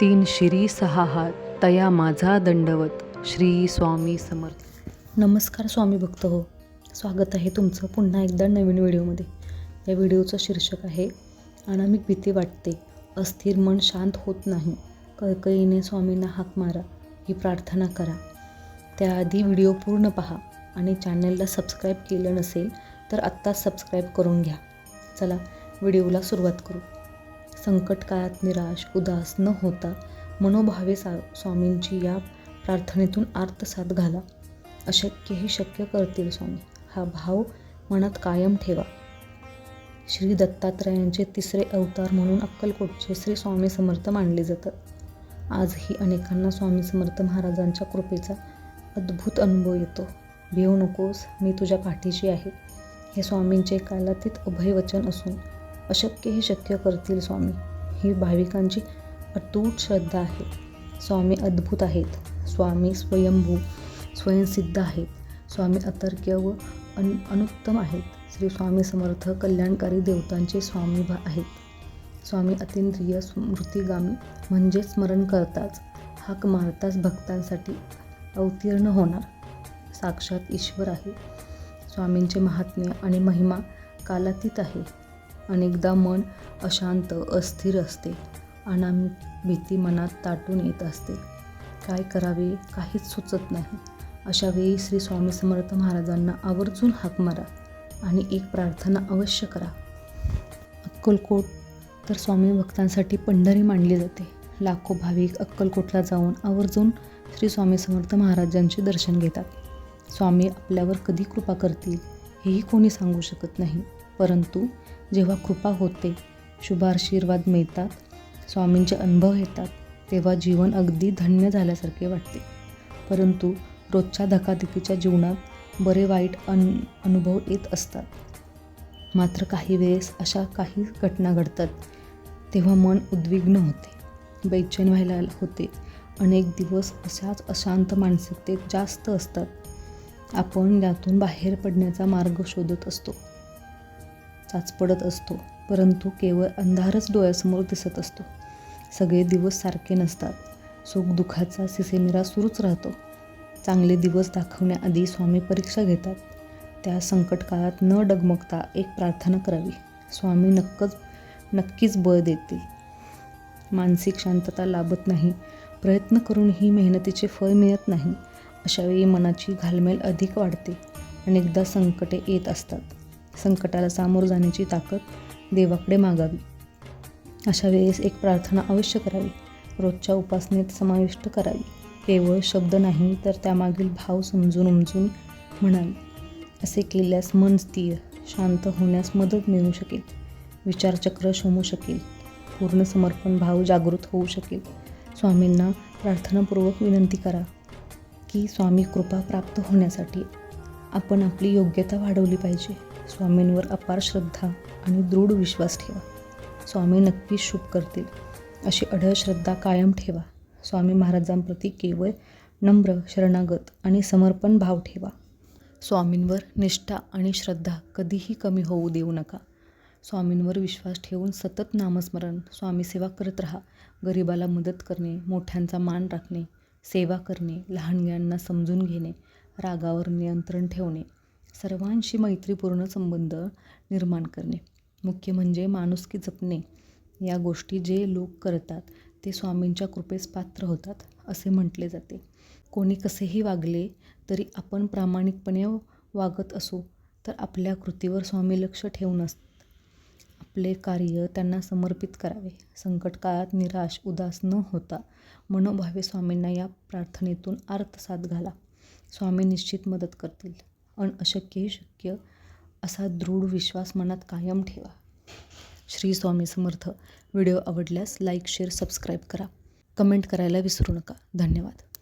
तीन शिरी सहा हात तया माझा दंडवत श्री स्वामी समर्थ. नमस्कार स्वामी भक्त हो. स्वागत आहे तुमचं पुन्हा एकदा नवीन व्हिडिओमध्ये. या व्हिडिओचं शीर्षक आहे अनामिक भीती वाटते अस्थिर मन शांत होत नाही कळकळीने स्वामींना हाक मारा ही प्रार्थना करा. त्याआधी व्हिडिओ पूर्ण पहा आणि चॅनलला सबस्क्राईब केलं नसेल तर आत्ताच सबस्क्राईब करून घ्या. चला व्हिडिओला सुरुवात करू. संकट काळात निराश उदास न होता मनोभावे सा स्वामींची या प्रार्थनेतून आर्तसाद घाला. अशक्यही शक्य करतील स्वामी. हा भाव मनात कायम ठेवा. श्री दत्तात्रयांचे तिसरे अवतार म्हणून अक्कलकोटचे श्री स्वामी समर्थ मानले जातात. आजही अनेकांना स्वामी समर्थ महाराजांच्या कृपेचा अद्भुत अनुभव येतो. भिवू नकोस मी तुझ्या पाठीशी आहे. हे स्वामींचे कालातीत अभयवचन असून अशक्य हे शक्य करतील स्वामी. ही भाविकांची अतूट श्रद्धा आहे. स्वामी अद्भुत आहेत. स्वामी स्वयंभू स्वयंसिद्ध आहेत. स्वामी अतर्क्य व अन अनुत्तम आहेत. श्री स्वामी समर्थ कल्याणकारी देवतांचे स्वामी भा आहेत. स्वामी अतिंद्रिय स्मृतिगामी म्हणजे स्मरण करताच हाक मारताच भक्तांसाठी अवतीर्ण होणार. साक्षात ईश्वर आहे. स्वामींचे महात्म्य आणि महिमा कालातीत आहे. अनेकदा मन अशांत अस्थिर असते. अनामी भीती मनात ताटून येत असते. काय करावे काहीच सुचत नाही. अशा वेळी श्री स्वामी समर्थ महाराजांना आवर्जून हाक मारा आणि एक प्रार्थना अवश्य करा. अक्कलकोट तर स्वामी भक्तांसाठी पंढरी मानली जाते. लाखो भाविक अक्कलकोटला जाऊन आवर्जून श्री स्वामी समर्थ महाराजांचे दर्शन घेतात. स्वामी आपल्यावर कधी कृपा करतील हेही कोणी सांगू शकत नाही. परंतु जेव्हा कृपा होते शुभाशीर्वाद मिळतात स्वामींचे अनुभव येतात तेव्हा जीवन अगदी धन्य झाल्यासारखे वाटते. परंतु रोजच्या धकाधकीच्या जीवनात बरे वाईट अन अनुभव येत असतात. मात्र काही वेळेस अशा काही घटना घडतात तेव्हा मन उद्विग्न होते बेचैन व्हायला होते. अनेक दिवस अशाच अशांत मानसिकतेत जास्त असतात. आपण यातून बाहेर पडण्याचा मार्ग शोधत असतो. चाचपडत असतो परंतु केवळ अंधारच डोळ्यासमोर दिसत असतो. सगळे दिवस सारखे नसतात. सुखदुःखाचा सिसेमिरा सुरूच राहतो. चांगले दिवस दाखवण्याआधी स्वामी परीक्षा घेतात. त्या संकट काळात न डगमगता एक प्रार्थना करावी. स्वामी नक्कच नक्कीच बळ देतील. मानसिक शांतता लाभत नाही. प्रयत्न करूनही मेहनतीचे फळ मिळत नाही. अशावेळी मनाची घालमेल अधिक वाढते. अनेकदा संकटे येत असतात. संकटाला सामोरं जाण्याची ताकद देवाकडे मागावी. अशा वेळेस एक प्रार्थना अवश्य करावी. रोजच्या उपासनेत समाविष्ट करावी. केवळ शब्द नाही तर त्यामागील भाव समजून उमजून म्हणावी. असे केल्यास मन स्थिर शांत होण्यास मदत मिळू शकेल. विचारचक्र शमू शकेल. पूर्ण समर्पण भाव जागृत होऊ शकेल. स्वामींना प्रार्थनापूर्वक विनंती करा की स्वामी कृपा प्राप्त होण्यासाठी आपण आपली योग्यता वाढवली पाहिजे. स्वामींवर अपार श्रद्धा आणि दृढ विश्वास ठेवा. स्वामी नक्कीच शुभ करतील. अशी अढळ श्रद्धा कायम ठेवा. स्वामी महाराजांप्रती केवळ नम्र शरणागत आणि समर्पण भाव ठेवा. स्वामींवर निष्ठा आणि श्रद्धा कधीही कमी होऊ देऊ नका. स्वामींवर विश्वास ठेवून सतत नामस्मरण स्वामी सेवा करत राहा. गरिबाला मदत करणे मोठ्यांचा मान राखणे सेवा करणे लहानग्यांना समजून घेणे रागावर नियंत्रण ठेवणे सर्वांशी मैत्रीपूर्ण संबंध निर्माण करणे. मुख्य म्हणजे माणुसकी जपणे. या गोष्टी जे लोक करतात ते स्वामींच्या कृपेस पात्र होतात असे म्हटले जाते. कोणी कसेही वागले तरी आपण प्रामाणिकपणे वागत असू तर आपल्या कृतीवर स्वामी लक्ष ठेवून असतात आपले कार्य त्यांना समर्पित करावे. संकट काळात निराश उदास न होता मनोभावे स्वामींना या प्रार्थनेतून अर्थसाद घाला. स्वामी निश्चित मदत करतील. आणि अशक्यही शक्य. असा दृढ विश्वास मनात कायम ठेवा. श्री स्वामी समर्थ. व्हिडिओ आवडल्यास लाईक शेअर सबस्क्राईब करा. कमेंट करायला विसरू नका. धन्यवाद.